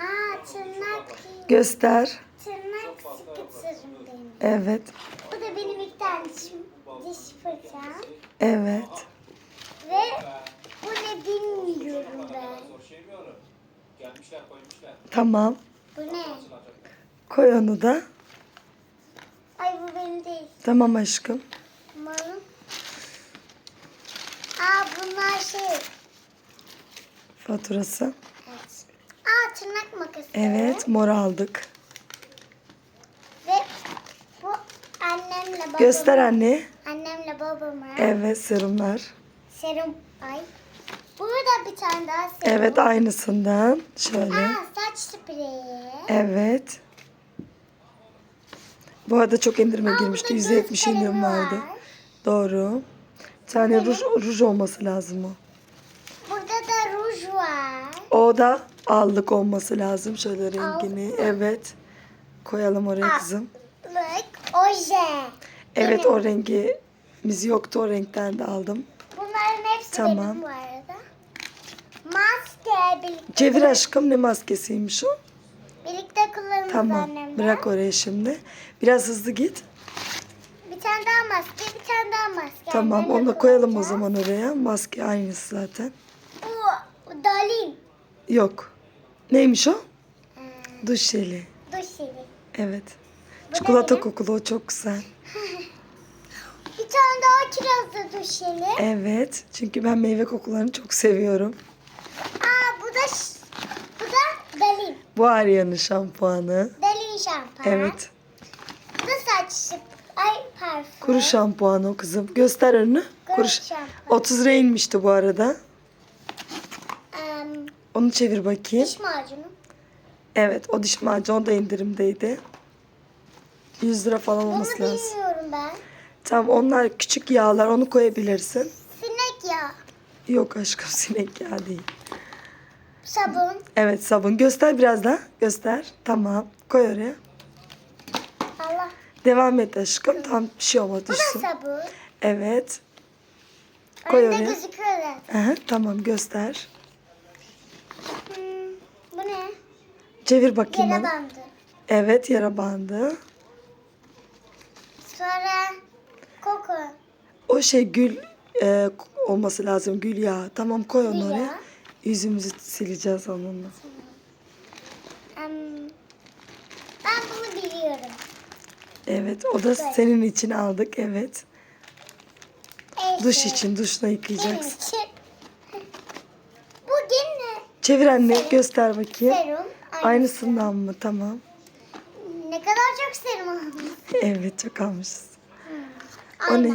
Aa tırnak, Göster. tırnak sıkıtırım benim. Evet. Bu da benim ilk tane dişim, diş fırçam. Evet. Ve bu ne bilmiyorum ben. Tamam. Bu ne? Koy onu da. Ay bu benim değil. Tamam aşkım. Umarım. Aa bunlar şey. Faturası. Aa tırnak makası. Evet. Mor aldık. Ve bu annemle babam. Göster anne. Annemle babama. Evet serumlar. Serum. Ay. Burada bir tane daha serum. Evet aynısından. Şöyle. Aa saç spreyi. Evet. Bu arada çok indirime Aa, girmişti. burada göz %70 indirim vardı. var. Doğru. Bir tane ruj, ruj olması lazım o. Burada da ruj var. O da allık olması lazım. Şöyle rengini. Allık? Evet. Koyalım oraya kızım. Look, oje. Evet Benim. o rengimiz yoktu. O renkten de aldım. Bunların hepsi Tamam. benim bu arada. Maske birlikte, Çevir aşkım ne maskesiymiş o? birlikte kullanırız Tamam. annemle. Bırak oraya şimdi. Biraz hızlı git. Bir tane daha maske, bir tane daha maske. Tamam Annemle onu da koyalım o zaman oraya. Maske aynısı zaten. Bu, Dalin. Yok. Neymiş o? Hmm, Duş jeli. duş jeli. Evet. Bu Çikolata kokulu o çok güzel. Bir tane daha kirazlı duş jeli. Evet. Çünkü ben meyve kokularını çok seviyorum. Aa bu da bu da Dalin. Bu Arya'nın şampuanı. Dalin şampuan. Evet. Bu da saç. Ay parfüm. Kuru şampuanı o kızım. Göster önünü. Kuru Kuru ş- şampuan. 30 liraya inmişti bu arada. Onu çevir bakayım. diş macunu. Evet o diş macunu da indirimdeydi. 100 lira falan olması lazım. bilmiyorum ben. Tamam onlar küçük yağlar onu koyabilirsin. Sinek yağı. Yok aşkım sinek yağı değil. Sabun. Evet sabun. Göster biraz daha. Göster. Tamam. Koy oraya. Allah. Devam et aşkım. Tam bir şey olmaz Bu da düşsün. sabun. Evet. Koy Önde oraya. gözüküyor zaten. Aha, tamam göster. Hmm, bu ne? Çevir bakayım Yere bana. bandı. Evet yara bandı. Sonra koku. O şey gül e, olması lazım. Gül yağı. Tamam koy onu Gül oraya. yağı. Yüzümüzü sileceğiz onunla. Em, ben bunu biliyorum. Evet o da senin için aldık. Evet. Evet. Duş için duşla Benim yıkayacaksın. için. Bu yine Çevir anne göster bakayım. serum. Aynısı. Aynısından mı? Tamam. Ne kadar çok serum almış. Evet çok almışız. O ne?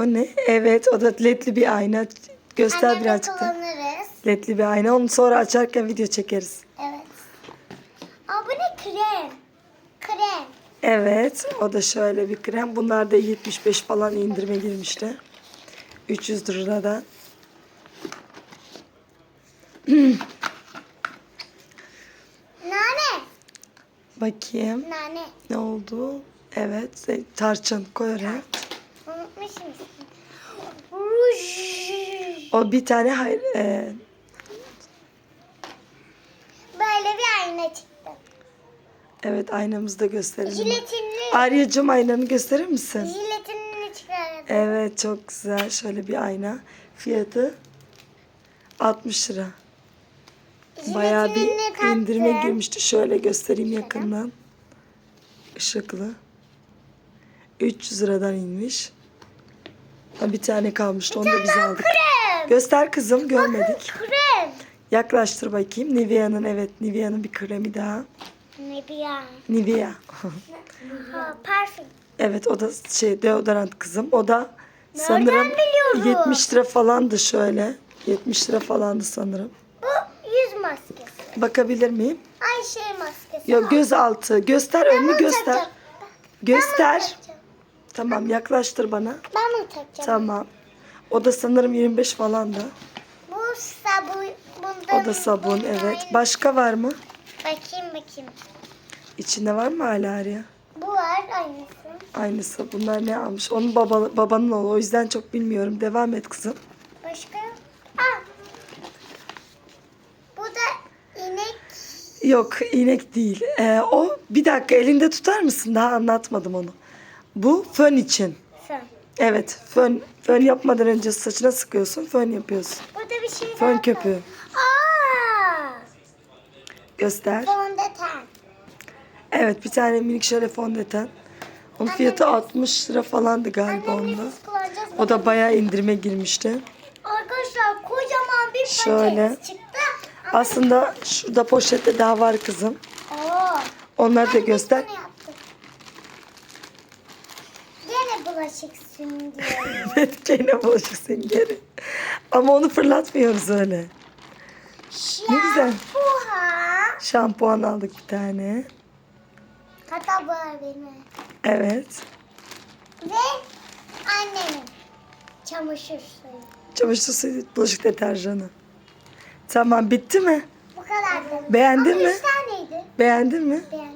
O ne? Evet o da ledli bir ayna. Göster Annemle birazcık da. kullanırız. Ledli bir ayna. Onu sonra açarken video çekeriz. Evet. Aa bu ne krem? Krem. Evet o da şöyle bir krem. Bunlar da 75 falan indirime girmişti. 300 lirada. Nane. Bakayım Nane. ne oldu? Evet e, tarçın koy oraya. Unutmuşum. Ruj. O bir tane hayır, e, Böyle bir ayna çıktı. evet aynamızı da gösterelim. Jiletinli. Arya'cığım aynanı gösterir misin? Jiletinli çıkardı. Evet çok güzel. Şöyle bir ayna. Fiyatı 60 lira. Bayağı bir indirime girmişti. Şöyle göstereyim yakından. Işıklı. 300 liradan inmiş. Ha, Bir tane kalmıştı. Onu da biz aldık. Göster kızım görmedik. Krem. Yaklaştır bakayım. Nivea'nın evet Nivea'nın bir kremi daha. Ya? Nivea. Ha, parfüm. evet o da şey deodorant kızım. O da sanırım biliyorum? 70 lira falandı şöyle. 70 lira falandı sanırım. Maskesi. Bakabilir miyim? Ay şey maskesi. Yok göz altı. Göster önünü bunu göster. takacağım. Göster. takacağım. Tamam yaklaştır bana. Ben bunu takacağım. Tamam. O da sanırım 25 falandı. Bu sabun. O da sabun bunun evet. Başka var mı? Bakayım bakayım. İçinde var mı hala Arya? Bu var aynısı. Aynısı. Bunlar ne almış? Onun baba, babanın oğlu. O yüzden çok bilmiyorum. Devam et kızım. İnek Yok iğnek değil. Ee, o bir dakika elinde tutar mısın? Daha anlatmadım onu. Bu fön için. Fön. Evet fön, fön yapmadan önce saçına sıkıyorsun fön yapıyorsun. Burada bir şey daha Fön var. köpüğü. Aa! Göster. Fondöten. Evet bir tane minik şöyle fondöten. Onun fiyatı 60 lira falandı galiba Annemle onda. biz kullanacağız. O da bayağı indirime girmişti. Arkadaşlar kocaman bir paket Şöyle. çıktı. Aslında şurada poşette daha var kızım. Oo. Onları da göster. Gene bulaşık süngeri. Evet gene bulaşık geri. Ama onu fırlatmıyoruz öyle. Ne güzel. Şampuan. Şampuan aldık bir tane. Hatta var benim. Evet. Ve annemin çamaşır suyu. Çamaşır suyu, bulaşık deterjanı. Tamam bitti mi? Bu kadardı. Beğendin Ama mi? üç taneydi. Beğendin mi? Beğendim.